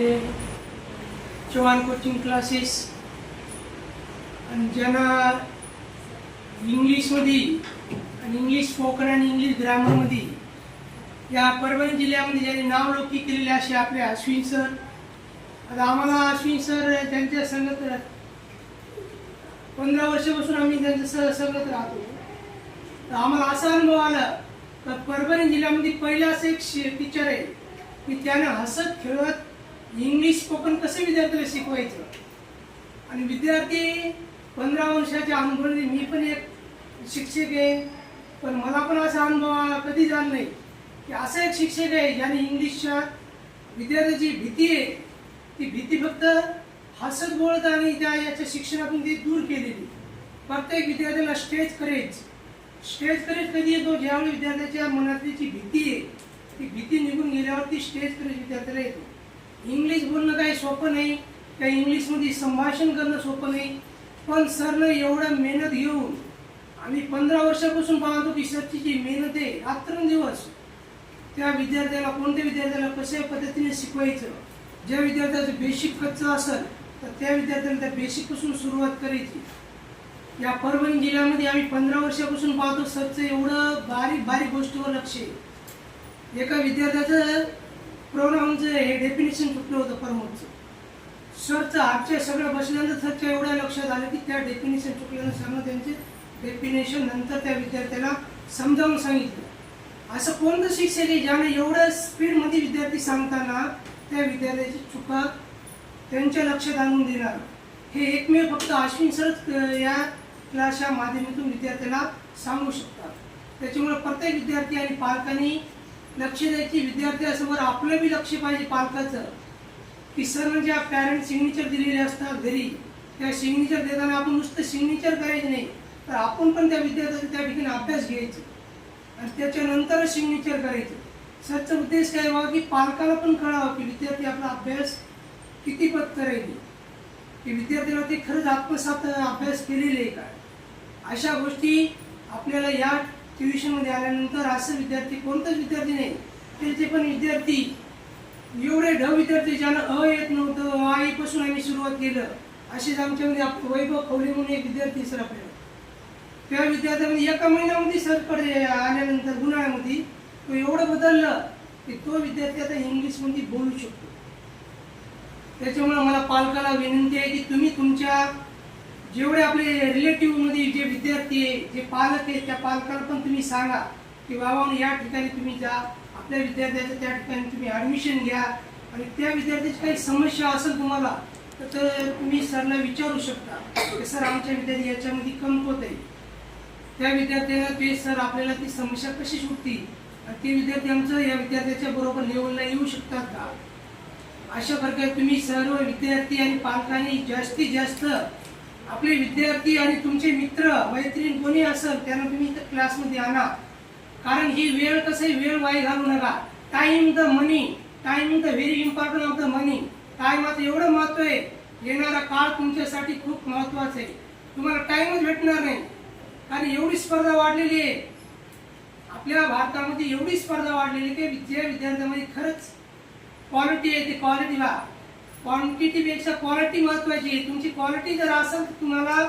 आपले Chavan coaching classes आणि ज्यांना इंग्लिशमध्ये आणि इंग्लिश स्पोकन आणि इंग्लिश ग्रामरमध्ये या परभणी जिल्ह्यामध्ये ज्यांनी नावलौकी केलेले असे आपले अश्विन सर आता आम्हाला अश्विन सर त्यांच्या संगत पंधरा वर्षापासून आम्ही त्यांच्या सह संगत राहतो. तर आम्हाला असा अनुभव आला तर परभणी जिल्ह्यामध्ये पहिला असं एक टीचर आहे. की त्यानं हसत खेळत इंग्लिश स्पोकन कसं विद्यार्थ्याला शिकवायचं? आणि विद्यार्थी पंधरा वर्षाच्या अनुभवाने मी पण एक शिक्षक आहे पण मला पण असा अनुभव आला, कधी जाण नाही की असा एक शिक्षक आहे ज्याने इंग्लिशच्या विद्यार्थ्याची भीती आहे. ती भीती फक्त हसत बोलत आणि त्या याच्या शिक्षणातून ती दूर केलेली. प्रत्येक विद्यार्थ्याला स्टेज करेज स्टेज करेज कधी येतो? ज्यावेळी विद्यार्थ्याच्या मनातली जी भीती आहे ती भीती निघून गेल्यावर ती स्टेज करेज विद्यार्थ्याला येतो. इंग्लिश बोलणं काही सोपं नाही. त्या इंग्लिशमध्ये संभाषण करणं सोपं नाही. पण सरनं एवढं मेहनत घेऊन आम्ही पंधरा वर्षापासून पाहतो की सरची जी मेहनत आहे रात्रंदिवस. त्या विद्यार्थ्याला कोणत्या विद्यार्थ्याला कशा पद्धतीने शिकवायचं? ज्या विद्यार्थ्याचं बेसिक कच्चं असेल तर त्या विद्यार्थ्याला त्या बेसिकपासून सुरुवात करायची. या परभणी जिल्ह्यामध्ये आम्ही पंधरा वर्षापासून पाहतो सरचं एवढं बारीक बारीक गोष्टीवर लक्ष आहे. एका विद्यार्थ्याचं प्रोनाऊनचं हे डेफिनेशन चुकलं होतं प्रमोदचं सरचं आजच्या सगळं बसल्यानंतर सरच्या एवढ्या लक्षात आलं की त्या डेफिनेशन चुकल्यानं सरनं त्यांचे डेफिनेशन नंतर त्या विद्यार्थ्याला समजावून सांगितलं. असं कोणतं शिक्षक आहे ज्याने एवढ्या स्पीडमध्ये विद्यार्थी सांगताना त्या विद्यार्थ्याची चुका त्यांच्या लक्षात आणून देणार? हे एकमेव फक्त अश्विन सरच या क्लासच्या माध्यमातून विद्यार्थ्याला सांगू शकतात. त्याच्यामुळे प्रत्येक विद्यार्थी आणि पालकांनी लक्ष द्यायची विद्यार्थ्यासमोर आपलं बी लक्ष पाहिजे पालकाचं. की सर ज्या पॅरेंट सिग्नेचर दिलेले असतात घरी त्या सिग्नेचर देताना आपण नुसतं सिग्नेचर करायचे नाही तर आपण पण त्या विद्यार्थ्याचा त्या ठिकाणी अभ्यास घ्यायचा. आणि त्याच्यानंतरच सिग्नेचर करायचं. सरचा उद्देश काय व्हावा की पालकाला पण कळावं की विद्यार्थी आपला अभ्यास किती पत करायचे की विद्यार्थ्याला ते खरंच आत्मसात अभ्यास केलेले आहे काय अशा गोष्टी आपल्याला या ट्युशनमध्ये आल्यानंतर असं विद्यार्थी कोणताच विद्यार्थी नाही. त्याचे पण विद्यार्थी एवढे ढ विद्यार्थी ज्यांना अ येत नव्हतं आईपासून आम्ही सुरुवात केलं. असेच आमच्यामध्ये आप- वैभव खवले म्हणून एक विद्यार्थी सर आपल्याला त्या विद्यार्थ्यामध्ये एका महिन्यामध्ये सरकडे आल्यानंतर उन्हाळ्यामध्ये तो एवढं बदललं की तो विद्यार्थी आता इंग्लिशमध्ये बोलू शकतो. त्याच्यामुळे मला पालकाला विनंती आहे की तुम्ही तुमच्या जेवढे आपले रिलेटिव्ह जे पालक आहेत त्या पालकाला पण तुम्ही सांगा की बाबा या ठिकाणी तुम्ही जा आपल्या विद्यार्थ्याचं त्या ठिकाणी तुम्ही ऍडमिशन घ्या. आणि त्या विद्यार्थ्याची काही समस्या असेल तुम्हाला तर तुम्ही सरला विचारू शकता की सर आमच्या विद्यार्थी याच्यामध्ये कमकुवत आहे. त्या विद्यार्थ्याला ते सर आपल्याला ती समस्या कशी सुटतील? आणि ते विद्यार्थी आमचं या विद्यार्थ्याच्या बरोबर लेवलला येऊ शकतात का? अशा प्रकारे तुम्ही सर्व विद्यार्थी आणि पालकांनी जास्तीत जास्त आपले विद्यार्थी आणि तुमचे मित्र मैत्रीण कोणी असेल त्यांना तुम्ही क्लासमध्ये आणा. कारण ही वेळ कसं वेळ वाई घालू नका. Time the money time the very important of the money टायमाचं एवढं महत्त्व आहे. येणारा काळ तुमच्यासाठी खूप महत्त्वाचा आहे. तुम्हाला टाइमच भेटणार नाही. कारण एवढी स्पर्धा वाढलेली आहे. आपल्या भारतामध्ये एवढी स्पर्धा वाढलेली आहे की जे विद्यार्थ्यांमध्ये खरंच क्वालिटी आहे ती क्वालिटीला क्वांटिटीपेक्षा क्वालिटी महत्वाची आहे. तुमची क्वालिटी जर असेल तर तुम्हाला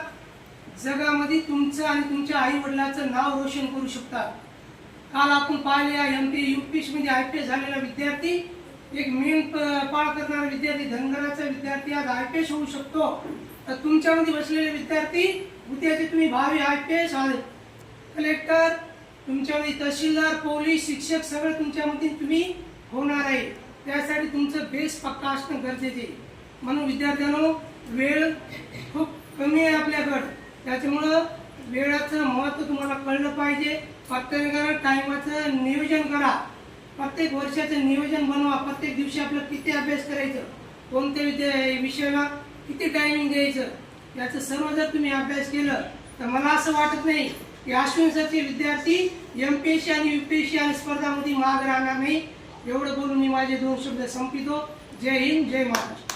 जगामध्ये तुमचं आणि तुमच्या आई वडिलाचं नाव रोशन करू शकता. काल आपण पाहिल्या एम पी यू पी मध्ये आय पी एस झालेला विद्यार्थी. एक मेन पाळ करणारा विद्यार्थी धनगराचा विद्यार्थी. आज आय पी एस होऊ शकतो. तर तुमच्यामध्ये बसलेले विद्यार्थी उद्याचे तुम्ही भावी आय पी एस कलेक्टर तुमच्यामध्ये तहसीलदार पोलीस शिक्षक सगळं तुमच्यामध्ये तुम्ही होणार आहे. त्यासाठी तुमचं बेस पक्का असणं गरजेचे. आहे म्हणून विद्यार्थ्यांनो वेळ खूप कमी आहे आपल्याकडं. त्याच्यामुळं वेळाचं महत्त्व तुम्हाला कळलं पाहिजे. प्रत्येकाला टायमाचं नियोजन करा. प्रत्येक वर्षाचं नियोजन बनवा. प्रत्येक दिवशी आपलं किती अभ्यास करायचं? कोणत्या विद्या विषयाला किती टायमिंग द्यायचं? याचं सर्व जर तुम्ही अभ्यास केलं तर मला असं वाटत नाही की अश्विन सरचे विद्यार्थी एम पी एस सी आणि यू पी एस सी आणि स्पर्धामध्ये माग राहणार नाही. एवढं बोलून मी माझे दोन शब्द संपितो जय हिंद जय महाराष्ट्र.